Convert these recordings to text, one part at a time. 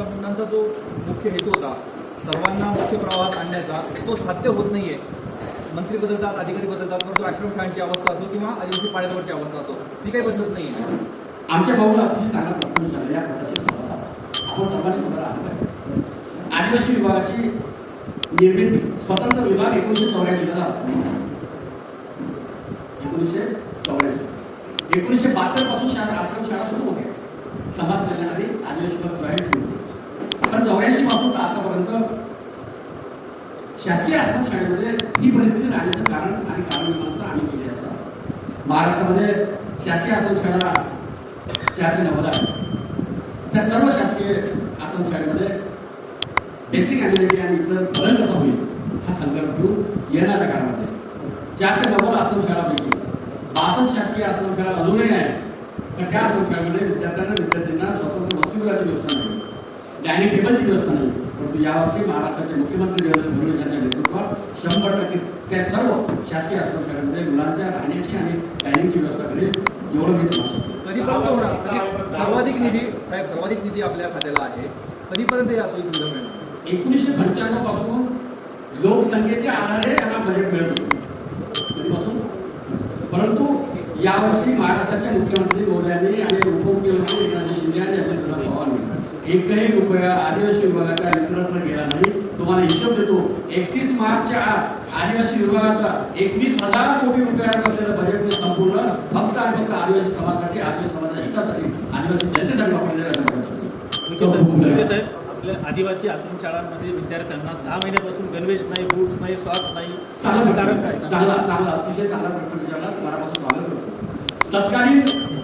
संबंधांचा जो मुख्य हेतू होता सर्वांना मुख्य प्रवाहात आणण्याचा तो साध्य होत नाहीये. मंत्री बदलतात अधिकारी बदलतात परंतु आश्रमशाळांची अवस्था असो किंवा आदिवासी पाड्यावरची अवस्था असो ती काही बदलत नाही आमच्या भाऊला अतिशय चांगला प्रश्न विचारला या प्रकारची आपण सर्वांनी समोर आलं आदिवासी विभागाची निर्मिती स्वतंत्र विभाग एकोणीसशे चौऱ्याऐंशीला झाला. एकोणीसशे चौऱ्याऐंशी. एकोणीसशे बहात्तरपासून शाळा आश्रम शाळा सुरू होत्या. समाज कल्याणासाठी आदिवासी विभाग जॉईन सुरू होते पण चौऱ्याऐंशी आतापर्यंत शासकीय आश्रम शाळेमध्ये ही परिस्थिती राहण्याचं कारण आणि कारण आम्ही केली असतात महाराष्ट्रामध्ये शासकीय आश्रम शाळा चारशे नव्वद आहे त्या सर्व शासकीय आश्रम शाळेमध्ये बेसिक ॲबिलिटी आणि इतर बदल कसा होईल हा संकल्प घेऊन येणाऱ्या काळामध्ये चारशे नव्वद आश्रम शाळापैकी बासष्ट शासकीय आश्रम शाळा अजूनही आहे पण त्या आश्रम शाळेमध्ये विद्यार्थ्यांना विद्यार्थ्यांना स्वतंत्र वसतिगृहाची व्यवस्था नाही. डायनिंग टेबलची व्यवस्था नाही. परंतु यावर्षी महाराष्ट्राचे मुख्यमंत्री देवेंद्र फडणवीस यांच्या नेतृत्वात शंभर टक्के त्या सर्व शासकीय शाळेमध्ये मुलांच्या राहण्याची आणि डायनिंगची व्यवस्था करेल एवढं मी. कधीपर्यंत होणार सर्वाधिक निधी साहेब सर्वाधिक निधी आपल्या खात्याला आहे. कधीपर्यंत या सोयी सुविधा मिळणार? एकोणीसशे पंच्याण्णवपासून लोकसंख्येच्या आधारे यांना बजेट मिळत. होतं परंतु यावर्षी महाराष्ट्राच्या मुख्यमंत्री महोदयांनी आणि उपमुख्यमंत्री एकही रुपया आदिवासी विभागाच्या इतरत्र गेला नाही. तुम्हाला हिशोब देतो एकतीस मार्चच्या आत आदिवासी विभागाचा एकवीस हजार कोटी रुपयाचं असलेलं बजेट संपूर्ण फक्त आणि फक्त आदिवासी समाजासाठी आदिवासी समाजाच्या हितासाठी आदिवासी जनतेसाठी वापरलेलं साहेब आपल्या आदिवासी आश्रमशाळांमध्ये विद्यार्थ्यांना सहा महिन्यापासून गणवेश नाही बूट्स नाही सॉक्स नाही. चांगला कारण काय? चांगला चांगला अतिशय चांगला प्रश्न विचारला मनापासून स्वागत करतो. तत्कालीन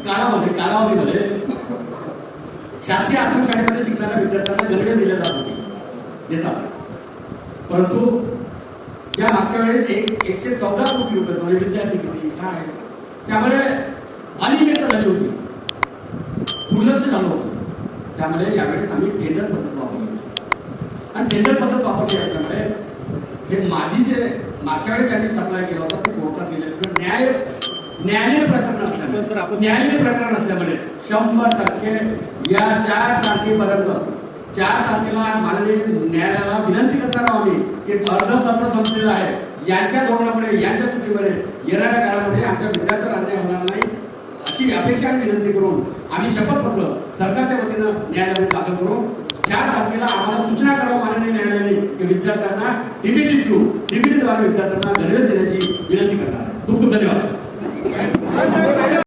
काळामध्ये कालावधीमध्ये शासकीय आश्रमशाळेमध्ये शिकणाऱ्या विद्यार्थ्यांना गणवे दिल्या जात. होते देतात. परंतु ज्या मागच्या वेळेस एक एकशे चौदा कोटी रुपये म्हणजे विद्यार्थी किती काय त्यामुळे अनियमितता झाली होती. दुर्लक्ष झालं होतं. त्यामुळे यावेळेस आम्ही टेंडर पद्धत वापरली. आणि टेंडर पद्धत वापरली असल्यामुळे हे माझी जे मागच्या वेळेस ज्यांनी सप्लाय केला होता ते कोर्टात गेले न्याय न्यायालयीन प्रकरण असल्यामुळे. न्यायालयीन प्रकरण असल्यामुळे शंभर टक्के या चार तारखेपर्यंत चार तारखेला माननीय न्यायालयाला विनंती करणार आहोत आम्ही की अर्ध सत्र संपलेलं आहे. यांच्या धोरणामुळे यांच्या चुकीमुळे येणाऱ्या काळामध्ये आमच्या विद्यार्थ्यांना अन्याय होणार नाही अशी अपेक्षा विनंती करून आम्ही शपथपत्र सरकारच्या वतीनं न्यायालयामध्ये दाखल करून चार तारखेला आम्हाला सूचना करावं माननीय न्यायालयाने की विद्यार्थ्यांना डीबीटी थ्रू डीबीटीद्वारे विद्यार्थ्यांना गणवेश देण्याची विनंती करणार आहे. खूप खूप धन्यवाद.